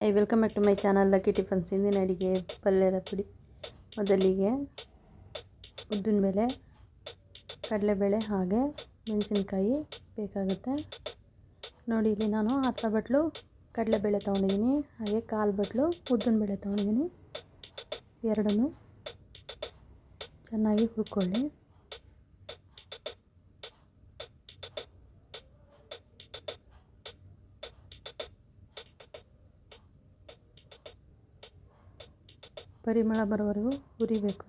I welcome back to my channel lucky tiffins ಇಂದಿನ ಅಡಿಗೆ ಪಲ್ಯದ ಪುಡಿ ಮೊದಲಿಗೆ ಉದ್ದಿನ ಉದ್ದಿನಬೇಳೆ, ಕಡಲೆಬೇಳೆ ಹಾಗೆ ಮೆಣಸಿನ್ಕಾಯಿ ಬೇಕಾಗುತ್ತೆ. ನೋಡಿ, ಇಲ್ಲಿ ನಾನು ಅರ್ಧ ಬಟ್ಲು ಕಡಲೆಬೇಳೆ ತೊಗೊಂಡಿದ್ದೀನಿ, ಹಾಗೆ ಕಾಲು ಬಟ್ಲು ಉದ್ದಿನಬೇಳೆ ತೊಗೊಂಡಿದ್ದೀನಿ. ಎರಡನ್ನು ಚೆನ್ನಾಗಿ ಹುರ್ಕೊಳ್ಳಿ. ಪರಿಮಳ ಬರೋವರೆಗೂ ಹುರಿಬೇಕು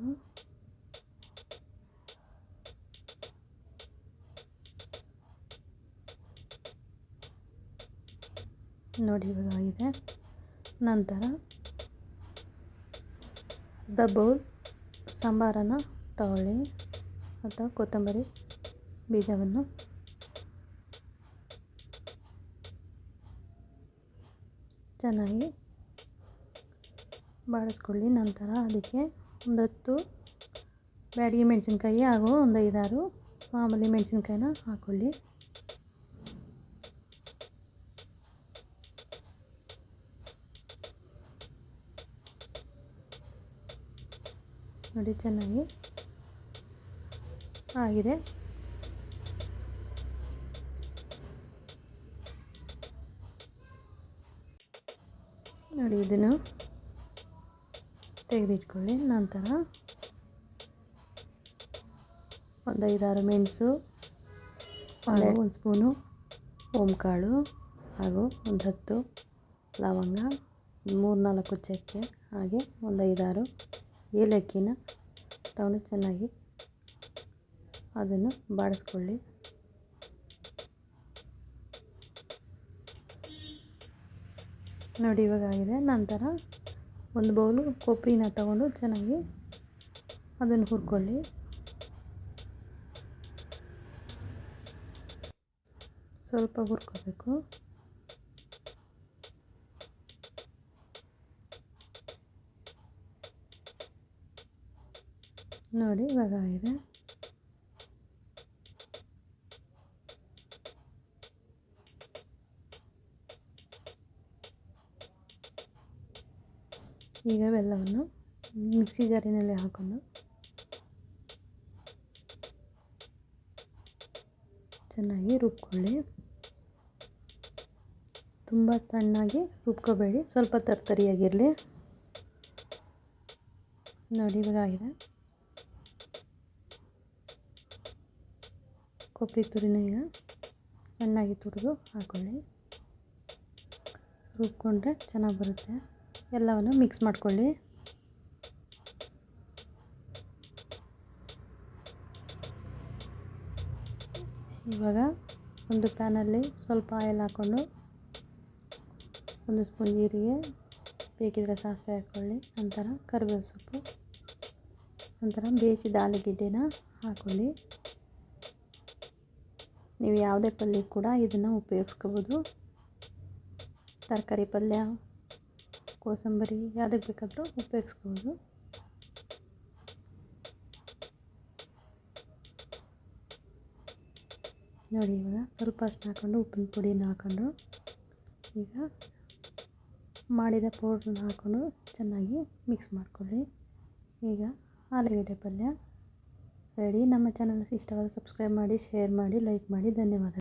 ನೋಡಿ ಇವಾಗ ಆಗಿದೆ ನಂತರ ಅರ್ಧ ಬೌಲ್ ಸಾಂಬಾರನ್ನು ತಗೊಳ್ಳಿ ಅಥವಾ ಕೊತ್ತಂಬರಿ ಬೀಜವನ್ನು ಚೆನ್ನಾಗಿ ಬಾಡಿಸ್ಕೊಳ್ಳಿ. ನಂತರ ಅದಕ್ಕೆ ಒಂದು ಹತ್ತು ಬ್ಯಾಡಗಿ ಮೆಣಸಿನ್ಕಾಯಿ ಹಾಗೂ ಒಂದು ಐದಾರು ಮಾಮೂಲಿ ಮೆಣಸಿನ್ಕಾಯಿನ ಹಾಕ್ಕೊಳ್ಳಿ ನೋಡಿ ಚೆನ್ನಾಗಿ ಆಗಿದೆ. ನೋಡಿ ಇದನ್ನು ತೆಗೆದಿಟ್ಕೊಳ್ಳಿ ನಂತರ ಒಂದು ಐದಾರು ಮೆಣಸು ಒಂದು ಸ್ಪೂನು ಓಂಕಾಳು ಹಾಗೂ ಒಂದು ಹತ್ತು ಲವಂಗ ಮೂರು ನಾಲ್ಕು ಚಕ್ಕೆ ಹಾಗೆ ಒಂದು ಐದಾರು ಏಲಕ್ಕಿನ ತಗೊಂಡು ಚೆನ್ನಾಗಿ ಅದನ್ನು ಬಾಡಿಸ್ಕೊಳ್ಳಿ. ನೋಡಿ ಇವಾಗ ಆಗಿದೆ. ನಂತರ ಒಂದು ಬೌಲು ಕೊಬ್ಬರಿನ ತಗೊಂಡು ಚೆನ್ನಾಗಿ ಅದನ್ನು ಹುರ್ಕೊಳ್ಳಿ. ಸ್ವಲ್ಪ ಹುರ್ಕೋಬೇಕು. ನೋಡಿ ಇವಾಗ ಆಗಿದೆ. ಈಗ ಬೆಲ್ಲವನ್ನು ಮಿಕ್ಸಿ ಜಾರಿನಲ್ಲಿ ಹಾಕೊಂಡು ಚೆನ್ನಾಗಿ ರುಬ್ಕೊಳ್ಳಿ. ತುಂಬ ಸಣ್ಣಾಗಿ ರುಬ್ಕೋಬೇಡಿ. ಸ್ವಲ್ಪ ತರ್ತರಿಯಾಗಿರಲಿ. ನೋಡಿ ಇವಾಗ ಆಗಿದೆ ಕೊಬ್ಬರಿ ತುರಿನ ಈಗ ಚೆನ್ನಾಗಿ ತುರಿದು ಹಾಕೊಳ್ಳಿ. ರುಬ್ಕೊಂಡ್ರೆ ಚೆನ್ನಾಗಿ ಬರುತ್ತೆ. ಎಲ್ಲವನ್ನು ಮಿಕ್ಸ್ ಮಾಡ್ಕೊಳ್ಳಿ. ಇವಾಗ ಒಂದು ಪ್ಯಾನಲ್ಲಿ ಸ್ವಲ್ಪ ಆಯಿಲ್ ಹಾಕ್ಕೊಂಡು ಒಂದು ಸ್ಪೂನ್ ಜೀರಿಗೆ, ಬೇಕಿದ್ರೆ ಸಾಸಿವೆ ಹಾಕ್ಕೊಳ್ಳಿ, ನಂತರ ಕರಿಬೇವು ಸೊಪ್ಪು, ನಂತರ ಬೇಯಿಸಿದ ಆಲೂಗೆಡ್ಡೆನ ಹಾಕ್ಕೊಳ್ಳಿ. ನೀವು ಯಾವುದೇ ಪಲ್ಯ ಕೂಡ ಇದನ್ನು ಉಪಯೋಗಿಸ್ಕೋಬೋದು. ತರಕಾರಿ ಪಲ್ಯ ಕೋಸಂಬರಿ ಯಾವುದಕ್ಕೆ ಬೇಕಾದರೂ ಉಪಯೋಗಿಸ್ಬೋದು. ನೋಡಿ ಇವಾಗ ಸ್ವಲ್ಪ ಅಷ್ಟು ಹಾಕ್ಕೊಂಡು ಉಪ್ಪಿನ ಪುಡಿನ ಹಾಕ್ಕೊಂಡು ಈಗ ಮಾಡಿದ ಪೌಡ್ರನ್ನ ಹಾಕ್ಕೊಂಡು ಚೆನ್ನಾಗಿ ಮಿಕ್ಸ್ ಮಾಡ್ಕೊಳ್ಳಿ. ಈಗ ಆಲೂಗಡ್ಡೆ ಪಲ್ಯ. ರೆಡಿ ನಮ್ಮ ಚಾನಲ್ ಇಷ್ಟವಾದ ಸಬ್ಸ್ಕ್ರೈಬ್ ಮಾಡಿ ಶೇರ್ ಮಾಡಿ ಲೈಕ್ ಮಾಡಿ. ಧನ್ಯವಾದ